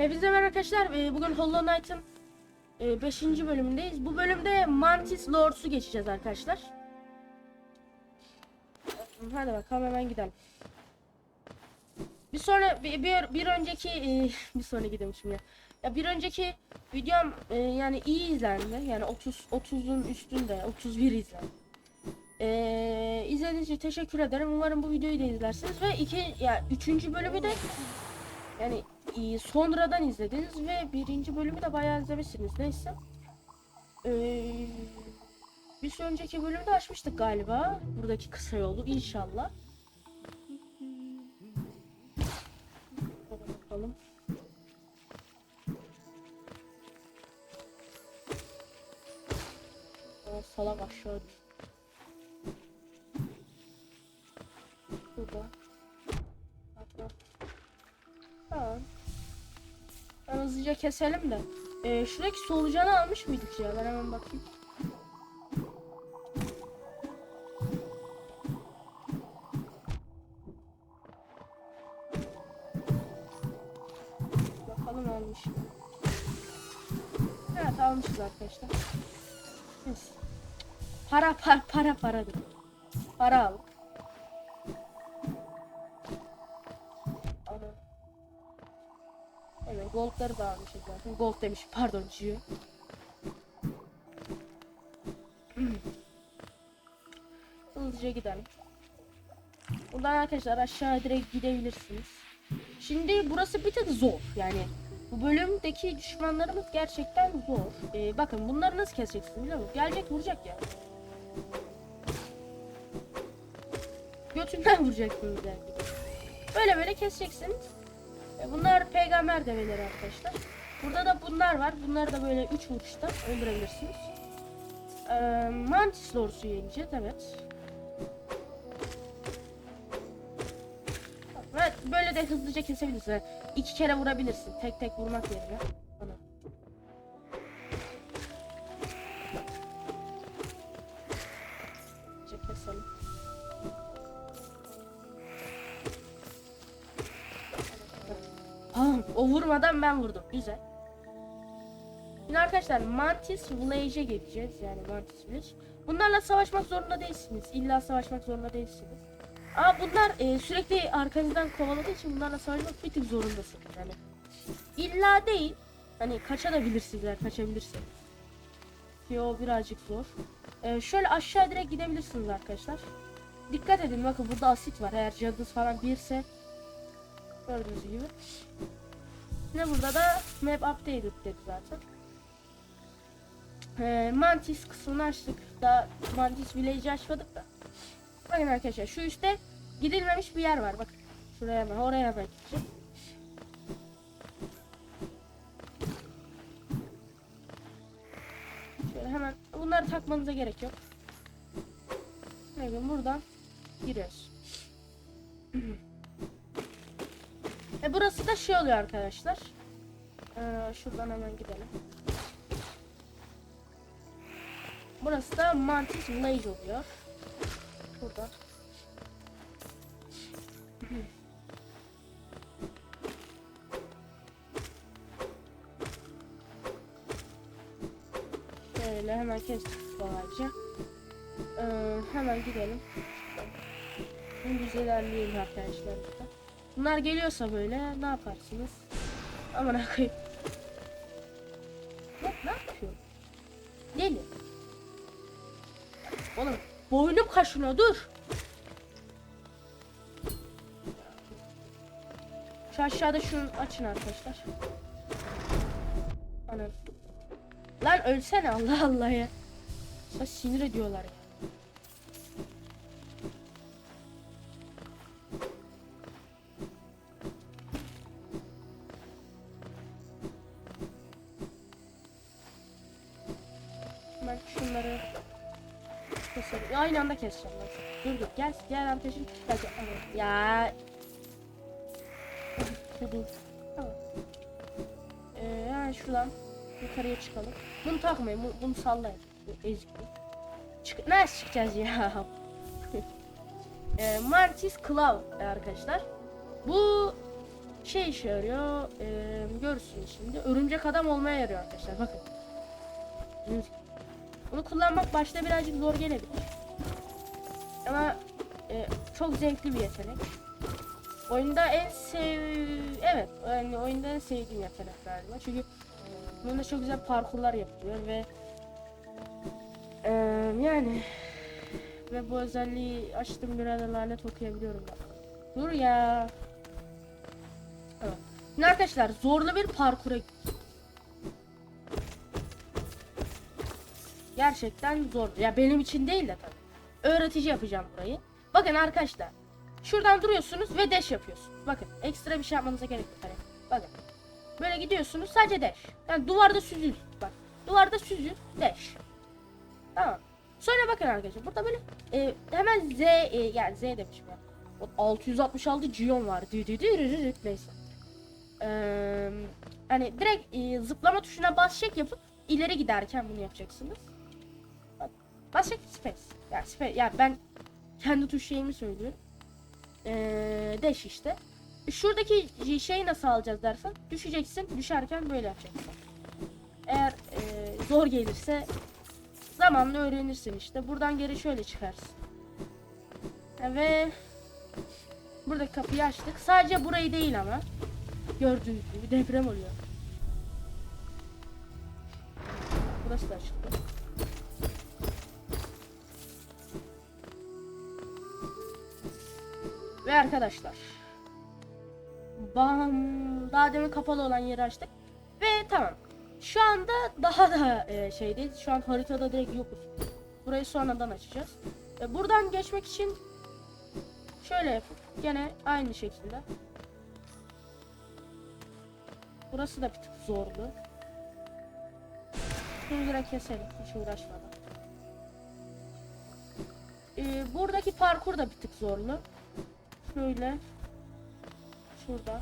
Hepinize merhaba arkadaşlar. Ee, Bugün Hollow Knight'ın 5. bölümündeyiz. Bu bölümde Mantis Lords'u geçeceğiz arkadaşlar. Hadi bakalım hemen gidelim. Bir sonra bir, bir, bir önceki e, bir sonra gidemişim ya. Ya bir önceki videom e, yani iyi izlendi. Yani 30 30'un üstünde 31 izlendi. Ee, izlediğiniz için teşekkür ederim. Umarım bu videoyu da izlersiniz ve iki ya üçüncü bölümü de yani e, sonradan izlediniz ve birinci bölümü de bayağı izlemişsiniz. Neyse. Ee, bir önceki bölümde açmıştık galiba. Buradaki kısa yolu inşallah. Bakalım. Aa, salak. Keselim de. Ee, şuradaki solucanı almış mıydık ya? Ben hemen bakayım. Bakalım almış. mı? Evet almışız arkadaşlar. Neyse. Para para para paradır. Para al. Goldları da almışız zaten. Gold demiş pardon Gio. Hızlıca gidelim. Buradan arkadaşlar aşağı direkt gidebilirsiniz. Şimdi burası bir tık zor yani. Bu bölümdeki düşmanlarımız gerçekten zor. Ee, bakın bunları nasıl keseceksiniz biliyor musunuz? Gelecek vuracak ya. Götünden vuracaksınız yani. Böyle böyle keseceksiniz. E, Bunlar peygamber develeri arkadaşlar. Burada da bunlar var. Bunları da böyle 3 vuruşta öldürebilirsiniz. Ee, Mantis Lord'u yeneceğiz evet. Evet böyle de hızlıca kesebilirsin. İki kere vurabilirsin. Tek tek vurmak yerine. Vurmadan ben vurdum. Güzel. Şimdi arkadaşlar Mantis Village'e geleceğiz. Yani Mantis Village. Bunlarla savaşmak zorunda değilsiniz. İlla savaşmak zorunda değilsiniz. Aa bunlar e, sürekli arkanızdan kovaladığı için bunlarla savaşmak bir tık zorundasınız. Yani illa değil. Hani kaçabilirsiniz eğer kaçabilirsiniz. Ki o birazcık zor. E, şöyle aşağı direkt gidebilirsiniz arkadaşlar. Dikkat edin bakın burada asit var. Eğer canınız falan birse gördüğünüz gibi. Ne burada da map updated dedi zaten. Ee, Mantis kısmını açtık. Daha Mantis Village'i açmadık da. Bakın arkadaşlar şu üstte gidilmemiş bir yer var. Bakın şuraya hemen oraya hemen gideceğim. Şöyle hemen bunları takmanıza gerek yok. Evet buradan giriyoruz. E burası da şey oluyor arkadaşlar. Ee, şuradan hemen gidelim. Burası da Mantis Village oluyor. Burada. Şöyle hemen kestik kolayca. Ee, hemen gidelim. Dümdüz ilerleyelim arkadaşlar burada. Bunlar geliyorsa böyle ne yaparsınız? Aman koyayım. Ne, ne yapıyor? Deli. Oğlum boynum kaşınıyor dur. Şu aşağıda şunu açın arkadaşlar. Anam. Lan ölsene Allah Allah ya. Sana sinir ediyorlar ya. Keselim. Aynı anda keseceğim ben. Dur dur gel gel arkadaşım. Gel gel. Evet. Ya. Tamam. Ee, şuradan yukarıya çıkalım. Bunu takmayın. Bunu, bunu sallayın. Bu ezik. Çık Nasıl çıkacağız ya? ee, Mantis Claw arkadaşlar. Bu şey işe yarıyor. E, görürsünüz şimdi. Örümcek adam olmaya yarıyor arkadaşlar. Bakın. Bunu kullanmak başta birazcık zor gelebilir. Ama e, çok zevkli bir yetenek. Oyunda en sev... Evet, yani oyunda en sevdiğim yetenek galiba. Çünkü bunda çok güzel parkurlar yapılıyor ve e, yani ve bu özelliği açtım bir lanet okuyabiliyorum. Dur ya. Evet. Şimdi arkadaşlar zorlu bir parkura Gerçekten zor. Ya benim için değil de tabii. Öğretici yapacağım burayı. Bakın arkadaşlar. Şuradan duruyorsunuz ve dash yapıyorsunuz. Bakın ekstra bir şey yapmanıza gerek yok. Hani. Bakın. Böyle gidiyorsunuz sadece dash. Yani duvarda süzül. Bak. Duvarda süzül dash. Tamam. Sonra bakın arkadaşlar burada böyle e, hemen Z e, yani Z demişim ya. O 666 Gion var. Dü dü dü. Neyse. Hani direkt e, zıplama tuşuna bas çek yapıp ileri giderken bunu yapacaksınız. Çek space. Yani space yani ben kendi tuş şeyimi söylüyorum. Ee, dash işte. Şuradaki şeyi nasıl alacağız dersen düşeceksin. Düşerken böyle yapacaksın. Eğer e, zor gelirse zamanla öğrenirsin işte. Buradan geri şöyle çıkarsın. Ve buradaki kapıyı açtık. Sadece burayı değil ama. Gördüğünüz gibi deprem oluyor. Burası da açıldı. Ve arkadaşlar. Bam, daha demin kapalı olan yeri açtık. Ve tamam. Şu anda daha da e, şeydeyiz. Şu an haritada direkt yokuz. Burayı sonradan açacağız. E, buradan geçmek için şöyle yapıp gene aynı şekilde. Burası da bir tık zorlu. Şunu direkt keselim hiç uğraşmadan. E, buradaki parkur da bir tık zorlu. Şöyle. Şuradan.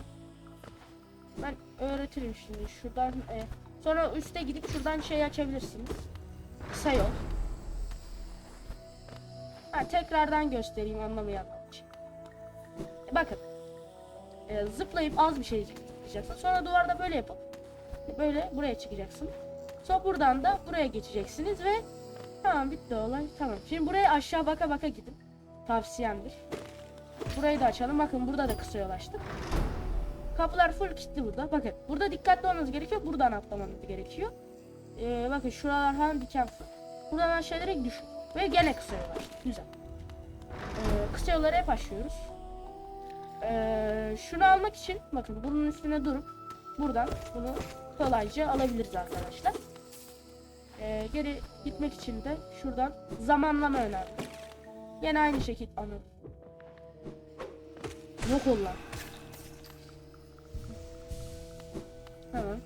Ben öğretirim şimdi. Şuradan e, sonra üste gidip şuradan şey açabilirsiniz. Kısa yol. Ha, tekrardan göstereyim anlamayanlar için. E, bakın. E, zıplayıp az bir şey zıplayacaksın. Sonra duvarda böyle yapıp böyle buraya çıkacaksın. Sonra buradan da buraya geçeceksiniz ve tamam bitti olay. Tamam. Şimdi buraya aşağı baka baka gidin. Tavsiyemdir. Burayı da açalım. Bakın burada da kısa yol açtık. Kapılar full kilitli burada. Bakın burada dikkatli olmanız gerekiyor. Buradan atlamanız gerekiyor. Ee, bakın şuralar falan diken. Buradan aşağı direkt düşün. Ve gene kısa yol açtık. Güzel. Ee, kısa yolları hep aşıyoruz. Ee, şunu almak için bakın bunun üstüne durup buradan bunu kolayca alabiliriz arkadaşlar. Ee, geri gitmek için de şuradan zamanlama önemli. Yine aynı şekilde anladım. Yok ol lan. Tamam.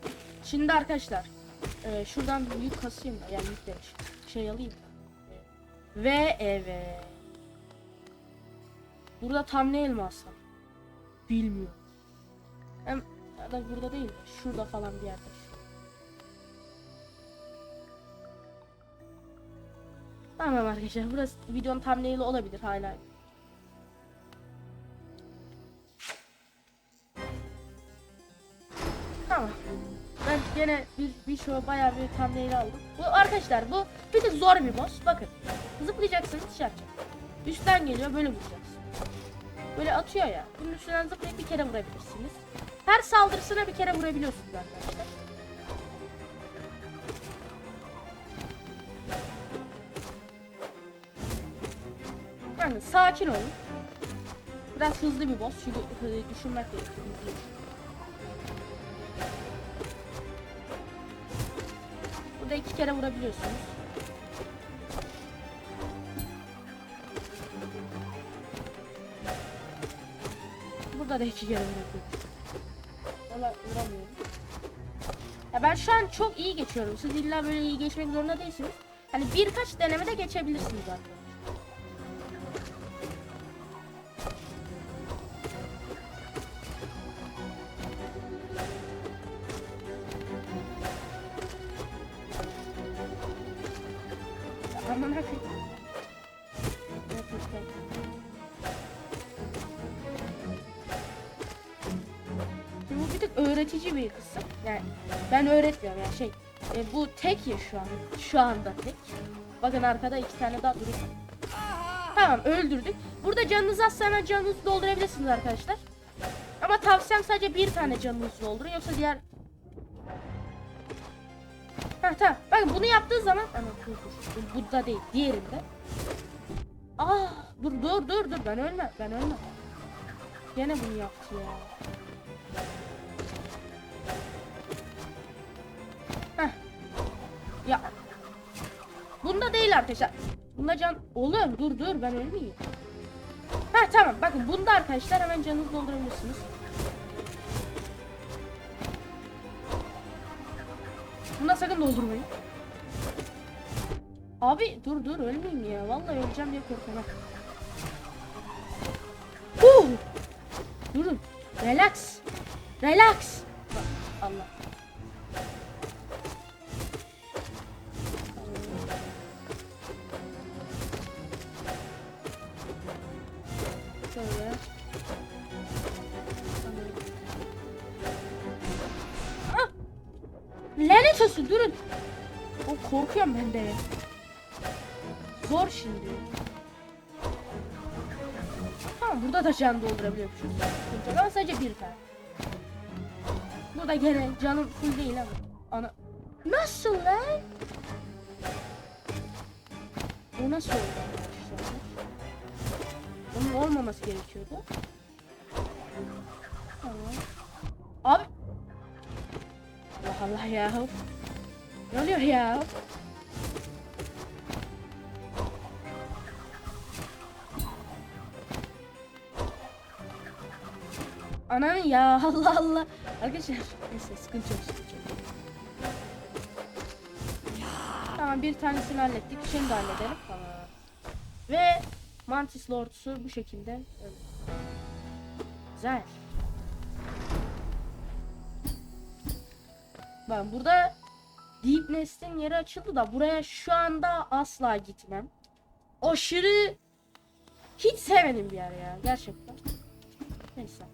Şimdi arkadaşlar e, şuradan yük kasayım yani yük demiş. Şey alayım. Ve evet. Burada tam ne elmas var? Bilmiyorum. Hem da burada değil de şurada falan bir yerde. Tamam arkadaşlar burası videonun thumbnail'i olabilir hala. Gene bir, bir show bayağı bir thumbnail aldım. Bu arkadaşlar bu bir tık zor bir boss. Bakın. Zıplayacaksınız şey yapacak. Üstten geliyor böyle vuracaksın. Böyle atıyor ya. Bunun üstünden zıplayıp bir kere vurabilirsiniz. Her saldırısına bir kere vurabiliyorsunuz arkadaşlar. Yani sakin olun. Biraz hızlı bir boss çünkü hı- düşünmek gerekiyor. Burada iki kere vurabiliyorsunuz. Burada da iki kere vurabiliyorsunuz. Valla vuramıyorum. Ya ben şu an çok iyi geçiyorum. Siz illa böyle iyi geçmek zorunda değilsiniz. Hani birkaç denemede geçebilirsiniz zaten. Öğretici bir kısım. Yani ben öğretmiyorum yani şey. e, bu tek ya şu an. Şu anda tek. Bakın arkada iki tane daha duruyor. Tamam öldürdük. Burada canınız azsa hemen canınızı doldurabilirsiniz arkadaşlar. Ama tavsiyem sadece bir tane canınızı doldurun yoksa diğer... Heh tamam. Bakın bunu yaptığı zaman... Ama dur dur. Bu da değil. Diğerinde. Ah dur dur dur dur. Ben ölmem. Ben ölmem. Gene bunu yaptı ya. Bunda değil arkadaşlar. Bunda can... Oğlum dur dur ben ölmeyeyim. Ha tamam bakın bunda arkadaşlar hemen canınızı doldurabilirsiniz. Bunda sakın doldurmayın. Abi dur dur ölmeyeyim ya. Vallahi öleceğim diye korkuyorum. Huh! Durun. Relax. Relax. Allah. Lanet olsun durun. O korkuyorum ben de. Zor şimdi. Tamam burada da can yok Ama sadece bir tane. Burada gene canım full değil ama. Ana. Nasıl lan? O nasıl oldu? Onun olmaması gerekiyordu. Tamam. Abi. Allah Allah ya. Ne oluyor ya? Ananın ya Allah Allah. Arkadaşlar neyse sıkıntı yok. Tamam bir tanesini hallettik. Şimdi halledelim. Tamam. Ve Mantis Lord'su bu şekilde. öldü. Güzel. Bak burada Deep Nest'in yeri açıldı da buraya şu anda asla gitmem. Aşırı hiç sevmedim bir yer ya gerçekten. Neyse.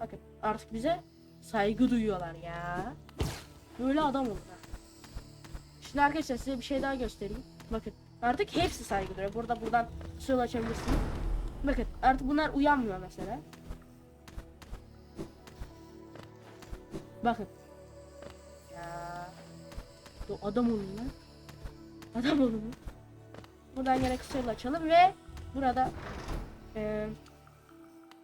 Bakın artık bize saygı duyuyorlar ya. Böyle adam oldu. Şimdi arkadaşlar size bir şey daha göstereyim. Bakın artık hepsi saygı duyuyor. Burada buradan söz açabilirsiniz. Bakın artık bunlar uyanmıyor mesela. Bakın. Ya. Bu adam olun lan. Adam olun. Buradan yine yol açalım ve burada eee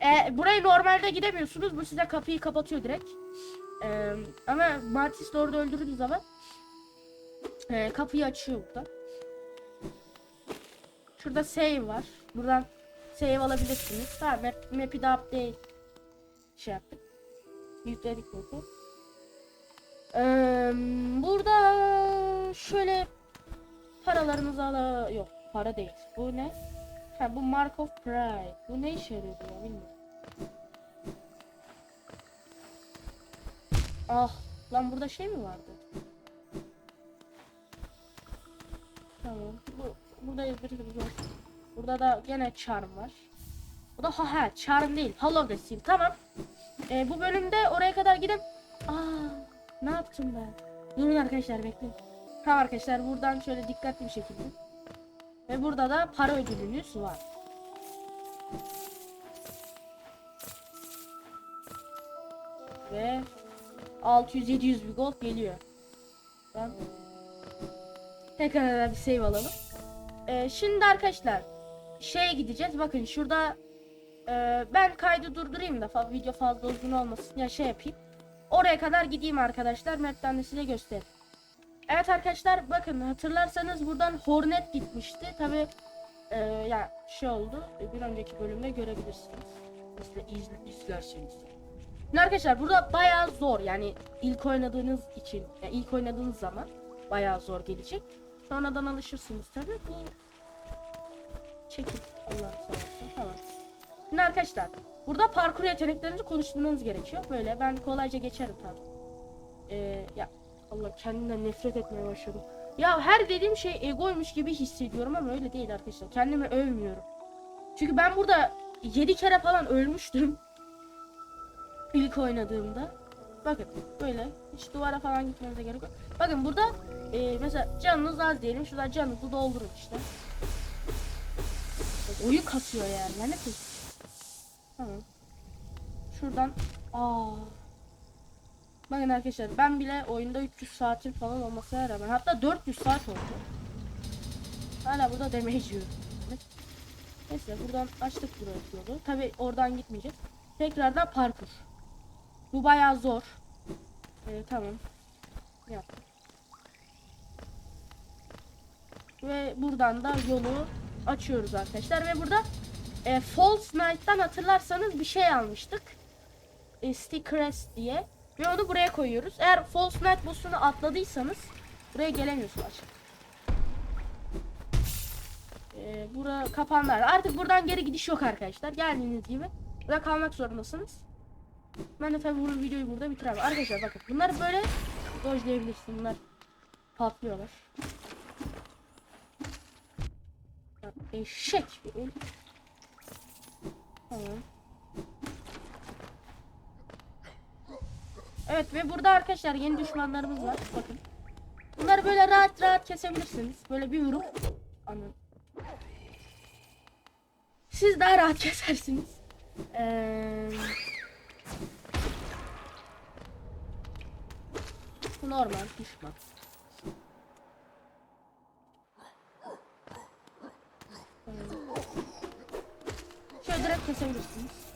e, buraya normalde gidemiyorsunuz. Bu size kapıyı kapatıyor direkt. E, ama Mantis orada öldürdüğünüz zaman e, kapıyı açıyor burada. Şurada save var. Buradan save alabilirsiniz. Tamam map, map'i de update şey yaptık. Yükledik map'i. E, burada şöyle paralarınızı ala... Yok para değil. Bu ne? Ha bu Mark of Pride. Bu ne işe yarıyor ya bilmiyorum. Ah lan burada şey mi vardı? Tamam. Bu burada bir zor. Burada da gene charm var. Bu da ha ha charm değil. Hollow the. Tamam. Ee, bu bölümde oraya kadar gidip Aa ne yaptım ben? Durun arkadaşlar bekleyin. Tamam arkadaşlar buradan şöyle dikkatli bir şekilde. Ve burada da para ödülünüz var. Ve 600-700 bir gold geliyor. Ben tekrar bir save alalım. Ee, şimdi arkadaşlar şeye gideceğiz. Bakın şurada e, ben kaydı durdurayım da video fazla uzun olmasın ya şey yapayım. Oraya kadar gideyim arkadaşlar. Map'ten de size göstereyim. Evet arkadaşlar bakın hatırlarsanız buradan Hornet gitmişti. Tabi e, ya şey oldu. e, Bir önceki bölümde görebilirsiniz. İzle, izle, izlerseniz. Şimdi arkadaşlar burada bayağı zor yani ilk oynadığınız için yani ilk oynadığınız zaman bayağı zor gelecek. Sonradan alışırsınız tabi. Bu çekil Allah seversen tamam. Şimdi arkadaşlar burada parkur yeteneklerinizi konuşturmanız gerekiyor. Böyle ben kolayca geçerim tabi. Ee, ya Allah kendimden nefret etmeye başladım. Ya her dediğim şey egoymuş gibi hissediyorum ama öyle değil arkadaşlar. Kendimi övmüyorum. Çünkü ben burada 7 kere falan ölmüştüm. İlk oynadığımda. Bakın böyle hiç duvara falan gitmenize gerek yok. Bakın burada e, mesela canınız az diyelim. Şuradan canınızı doldurun işte. Oyun kasıyor yani. Yani ne Tamam. Şuradan aa. Bakın arkadaşlar ben bile oyunda 300 saatin falan olmasına rağmen hatta 400 saat oldu. Hala burada damage yiyorum. Neyse buradan açtık burayı yolu. Tabi oradan gitmeyeceğiz. Tekrardan parkur. Bu bayağı zor. Ee, tamam. Yaptım. Ve buradan da yolu açıyoruz arkadaşlar. Ve burada e, False Knight'tan hatırlarsanız bir şey almıştık. E, Stickrest diye. Ve onu buraya koyuyoruz. Eğer False Knight boss'unu atladıysanız buraya gelemiyorsunuz. Ee, bura kapanlar. Artık buradan geri gidiş yok arkadaşlar. Geldiğiniz gibi. Burada kalmak zorundasınız. Ben de tabii bu videoyu burada bitiremem. Arkadaşlar bakın bunları böyle dojlayabilirsin. Bunlar patlıyorlar. Eşek bir. Tamam. Evet ve burada arkadaşlar yeni düşmanlarımız var. Bakın. Bunları böyle rahat rahat kesebilirsiniz. Böyle bir vurup. Anladım. Siz daha rahat kesersiniz. Ee, normal düşman. Ee, Şöyle direkt kesebilirsiniz.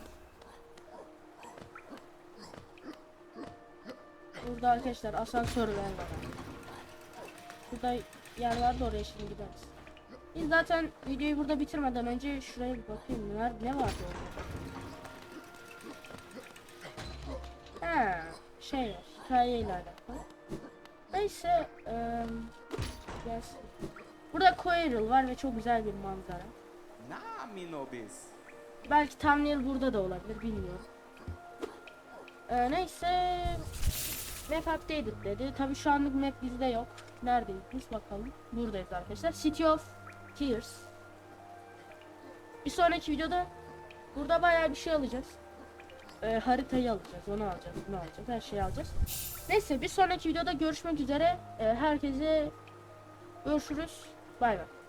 Burada arkadaşlar asansör var. Burada yer vardı oraya şimdi gideriz. Biz zaten videoyu burada bitirmeden önce şuraya bir bakayım neler ne vardı orada. Ha, şey var, hikaye ile alakalı. Neyse, eee gelsin. Burada Coeral var ve çok güzel bir manzara. Nah, me no bis. Belki thumbnail burada da olabilir bilmiyorum. Ee, neyse Map updated dedi. Tabi şu anlık map bizde yok. Neredeyiz biz bakalım. Buradayız arkadaşlar. City of Tears. Bir sonraki videoda burada bayağı bir şey alacağız. Ee, haritayı alacağız, onu alacağız, bunu alacağız, her şeyi alacağız. Neyse bir sonraki videoda görüşmek üzere. Ee, herkese görüşürüz. Bay bay.